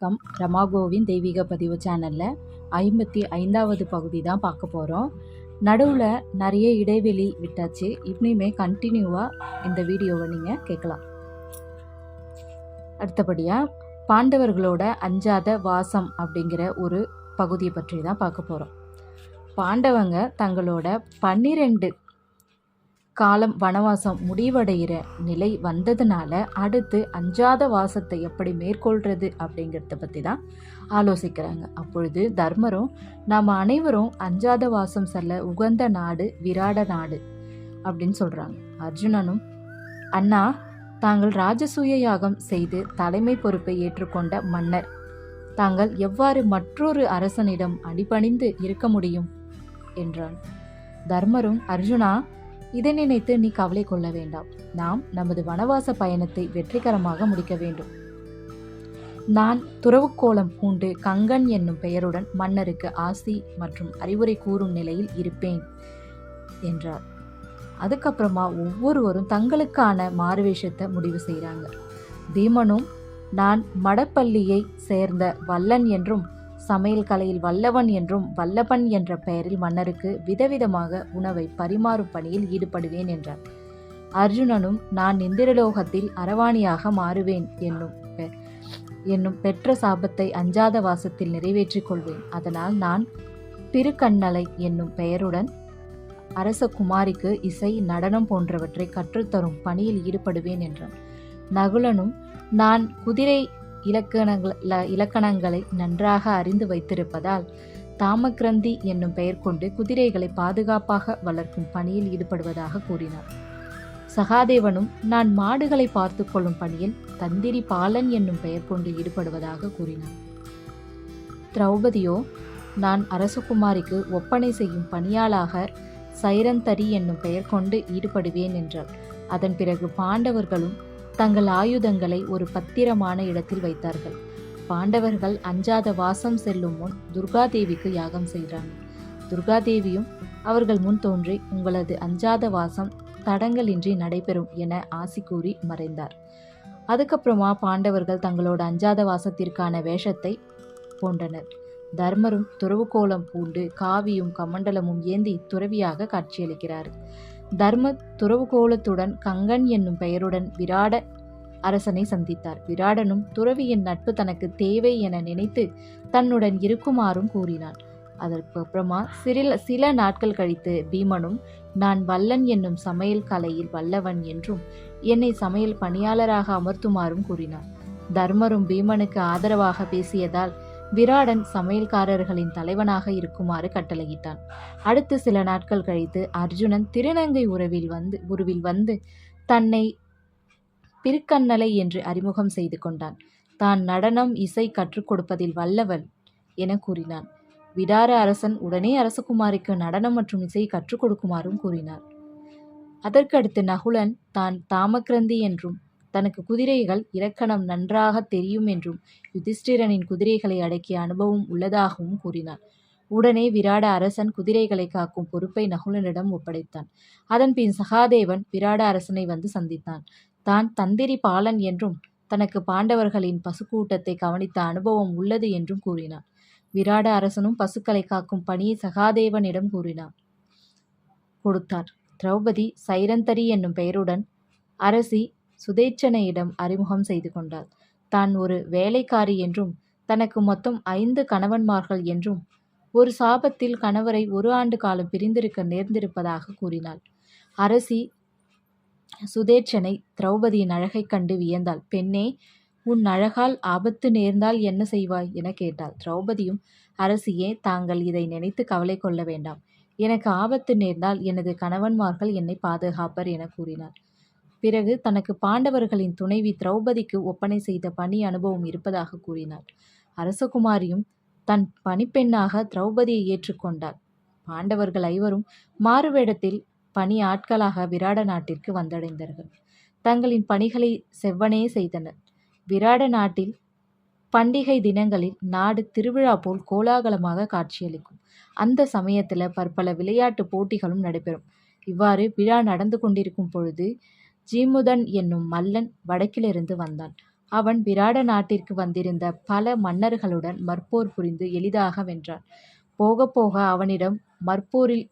வணக்கம். ரமாகோவின் தெய்வீக பதிவு சேனலில் ஐம்பத்தி ஐந்தாவது பகுதி தான் பார்க்க போகிறோம் நடுவில் நிறைய இடைவெளி விட்டாச்சு. இப்படியுமே கண்டினியூவாக இந்த வீடியோவை நீங்கள் கேட்கலாம். அடுத்தபடியாக பாண்டவர்களோட அஞ்சாத வாசம் அப்படிங்கிற ஒரு பகுதியை பற்றி தான் பார்க்க போகிறோம் பாண்டவங்க தங்களோட பன்னிரெண்டு காலம் வனவாசம் முடிவடைகிற நிலை வந்ததுனால அடுத்து அஞ்சாத வாசத்தை எப்படி மேற்கொள்கிறது அப்படிங்கிறத பற்றி தான் ஆலோசிக்கிறாங்க. அப்பொழுது தர்மரும் நாம் அனைவரும் அஞ்சாத வாசம் செல்ல உகந்த நாடு விராட நாடு அப்படின்னு சொல்கிறாங்க அர்ஜுனனும் அண்ணா தாங்கள் ராஜசூய யாகம் செய்து தலைமை பொறுப்பை ஏற்றுக்கொண்ட மன்னர். தாங்கள் எவ்வாறு மற்றொரு அரசனிடம் அடிபணிந்து இருக்க முடியும்? என்றான். தர்மரும் அர்ஜுனா இதை நினைத்து நீ கவலை கொள்ள வேண்டாம். நாம் நமது வனவாச பயணத்தை வெற்றிகரமாக முடிக்க வேண்டும். நான் துறவுக்கோலம் பூண்டு கங்கன் என்னும் பெயருடன் மன்னருக்கு ஆசி மற்றும் அறிவுரை கூறும் நிலையில் இருப்பேன் என்றார். அதுக்கப்புறமா ஒவ்வொருவரும் தங்களுக்கான மாறுவேஷத்தை முடிவு செய்கிறாங்க. பீமனும் நான் மடப்பள்ளியை சேர்ந்த வல்லன் என்றும் சமையல் கலையில் வல்லவன் என்றும் வல்லபன் என்ற பெயரில் மன்னருக்கு விதவிதமாக உணவை பரிமாறும் பணியில் ஈடுபடுவேன் என்றார். அர்ஜுனனும் நான் இந்திரலோகத்தில் அரவாணியாக மாறுவேன் என்னும் பெ- என்னும் பெற்ற சாபத்தை அஞ்சாத வாசத்தில் நிறைவேற்றிக் கொள்வேன். அதனால் நான் திருக்கண்ணலை என்னும் பெயருடன் அரச குமாரிக்கு இசை நடனம் போன்றவற்றை கற்றுத்தரும் பணியில் ஈடுபடுவேன் என்றான். நகுலனும் நான் குதிரை இலக்கணங்கள் ல- இலக்கணங்களை நன்றாக அறிந்து வைத்திருப்பதால் தாமக்கிரந்தி என்னும் பெயர் கொண்டு குதிரைகளை பாதுகாப்பாக வளர்க்கும் பணியில் ஈடுபடுவதாக கூறினார். சகாதேவனும் நான் மாடுகளை பார்த்து கொள்ளும் பணியில் தந்திரி பாலன் என்னும் பெயர் கொண்டு ஈடுபடுவதாக கூறினார். திரௌபதியோ நான் அரசகுமாரிக்கு ஒப்பனை செய்யும் பணியாளாக சைரந்தரி என்னும் பெயர் கொண்டு ஈடுபடுவேன் என்றார் அதன் பிறகு பாண்டவர்களும் தங்கள் ஆயுதங்களை ஒரு பத்திரமான இடத்தில் வைத்தார்கள். பாண்டவர்கள் அஞ்சாத வாசம் செல்லும் முன் துர்காதேவிக்கு யாகம் செய்கிறாங்க துர்காதேவியும் அவர்கள் முன் தோன்றி உங்களது அஞ்சாத வாசம் தடங்கலின்றி நடைபெறும் என ஆசி கூறி மறைந்தார். அதுக்கப்புறமா பாண்டவர்கள் தங்களோட அஞ்சாத வாசத்திற்கான வேஷத்தை பூண்டனர் தர்மரும் துறவுக்கோலம் பூண்டு காவியும் கமண்டலமும் ஏந்தி துறவியாக காட்சியளிக்கிறார். தர்ம துறவுகோலத்துடன் கங்கன் என்னும் பெயருடன் விராட அரசனை சந்தித்தார். விராடனும் துறவியின் நட்பு தனக்கு தேவை என நினைத்து தன்னுடன் இருக்குமாறும் கூறினான். அதற்கு அப்புறமா சிறில சில நாட்கள் கழித்து பீமனும் நான் வல்லன் என்னும் சமையல் கலையில் வல்லவன் என்றும் என்னை சமையல் பணியாளராக அமர்த்துமாறும் கூறினார் தர்மரும் பீமனுக்கு ஆதரவாக பேசியதால் விராடன் சமையல்காரர்களின் தலைவனாக இருக்குமாறு கட்டளையிட்டான். அடுத்து சில நாட்கள் கழித்து அர்ஜுனன் திருநங்கை உறவில் வந்து உருவில் வந்து தன்னை பிற்கண்ணலை என்று அறிமுகம் செய்து கொண்டான். தான் நடனம் இசை கற்றுக் கொடுப்பதில் வல்லவன் என கூறினான். விடார அரசன் உடனே அரசகுமாரிக்கு நடனம் மற்றும் இசை கற்றுக் கொடுக்குமாறும் கூறினார். அதற்கடுத்து நகுலன் தான் தாமக்கிரந்தி என்றும் தனக்கு குதிரைகள் இலக்கணம் நன்றாக தெரியும் என்றும் யுதிஷ்டிரனின் குதிரைகளை அடக்கிய அனுபவம் உள்ளதாகவும் கூறினார் உடனே விராட அரசன் குதிரைகளை காக்கும் பொறுப்பை நகுலனிடம் ஒப்படைத்தான். அதன்பின் சகாதேவன் விராட அரசனை வந்து சந்தித்தான். தான் தந்திரி பாலன் என்றும் தனக்கு பாண்டவர்களின் பசுக்கூட்டத்தை கவனித்த அனுபவம் உள்ளது என்றும் கூறினான். விராட அரசனும் பசுக்களை காக்கும் பணியை சகாதேவனிடம் கூறினார் கொடுத்தார். திரௌபதி சைரந்தரி என்னும் பெயருடன் அரசி சுதேச்சனையிடம் அறிமுகம் செய்து கொண்டாள். தான் ஒரு வேலைக்காரி என்றும் தனக்கு மொத்தம் ஐந்து கணவன்மார்கள் என்றும் ஒரு சாபத்தில் கணவரை ஒரு ஆண்டு காலம் பிரிந்திருக்க நேர்ந்திருப்பதாக கூறினாள். அரசி சுதேட்சனை திரௌபதியின் அழகைக் கண்டு வியந்தாள். பெண்ணே உன் அழகால் ஆபத்து நேர்ந்தால் என்ன செய்வாய் என கேட்டாள். திரௌபதியும் அரசியே தாங்கள் இதை நினைத்து கவலை கொள்ள வேண்டாம். எனக்கு ஆபத்து நேர்ந்தால் எனது கணவன்மார்கள் என்னை பாதுகாப்பர் என கூறினார் பிறகு தனக்கு பாண்டவர்களின் துணைவி திரௌபதிக்கு ஒப்பனை செய்த பணி அனுபவம் இருப்பதாக கூறினார் அரசகுமாரியும் தன் பணிப்பெண்ணாக திரௌபதியை ஏற்றுக்கொண்டாள். பாண்டவர்கள் ஐவரும் மாறுவேடத்தில் பணி ஆட்களாக விராட நாட்டிற்கு வந்தடைந்தார்கள். தங்களின் பணிகளை செவ்வனே செய்தனர். விராட நாட்டில் பண்டிகை தினங்களில் நாடு திருவிழா போல் கோலாகலமாக காட்சியளிக்கும். அந்த சமயத்தில் பற்பல விளையாட்டு போட்டிகளும் நடைபெறும். இவ்வாறு விழா நடந்து கொண்டிருக்கும் பொழுது ஜீமுதன் என்னும் மல்லன் வடக்கிலிருந்து வந்தான் அவன் விராட நாட்டிற்கு வந்திருந்த பல மன்னர்களுடன் மற்போர் புரிந்து எளிதாக வென்றான். போகப் போக அவனிடம் மற்போரில்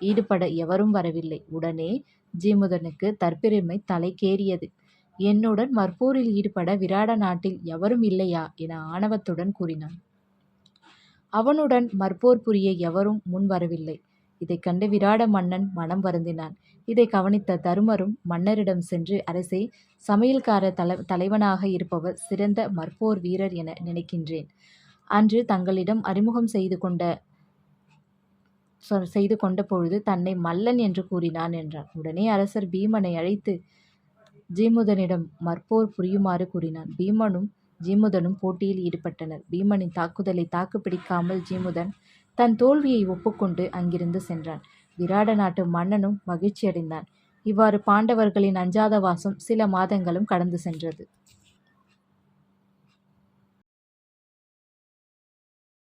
ஈடுபட எவரும் வரவில்லை. உடனே ஜீமுதனுக்கு தற்பெருமை தலைக்கேறியது. என்னுடன் மற்போரில் ஈடுபட விராட நாட்டில் எவரும் இல்லையா? என ஆணவத்துடன் கூறினான். அவனுடன் மற்போர் புரிய எவரும் முன் இதை கண்டு விராட மன்னன் மனம் வருந்தினான். இதை கவனித்த தருமரும் மன்னரிடம் சென்று அரசே சமையல்கார தல தலைவனாக இருப்பவர் சிறந்த மற்போர் வீரர் என நினைக்கின்றேன். அன்று தங்களிடம் அறிமுகம் செய்து கொண்ட செய்து கொண்ட பொழுது தன்னை மல்லன் என்று கூறினான் என்றான். உடனே அரசர் பீமனை அழைத்து ஜீமுதனிடம் மற்போர் புரியுமாறு கூறினான். பீமனும் ஜீமுதனும் போட்டியில் ஈடுபட்டனர். பீமனின் தாக்குதலை தாக்குப்பிடிக்காமல் ஜீமுதன் தன் தோல்வியை ஒப்புக்கொண்டு அங்கிருந்து சென்றான். விராட நாட்டு மன்னனும் மகிழ்ச்சியடைந்தான். இவ்வாறு பாண்டவர்களின் அஞ்சாத வாசம் சில மாதங்களும் கடந்து சென்றது.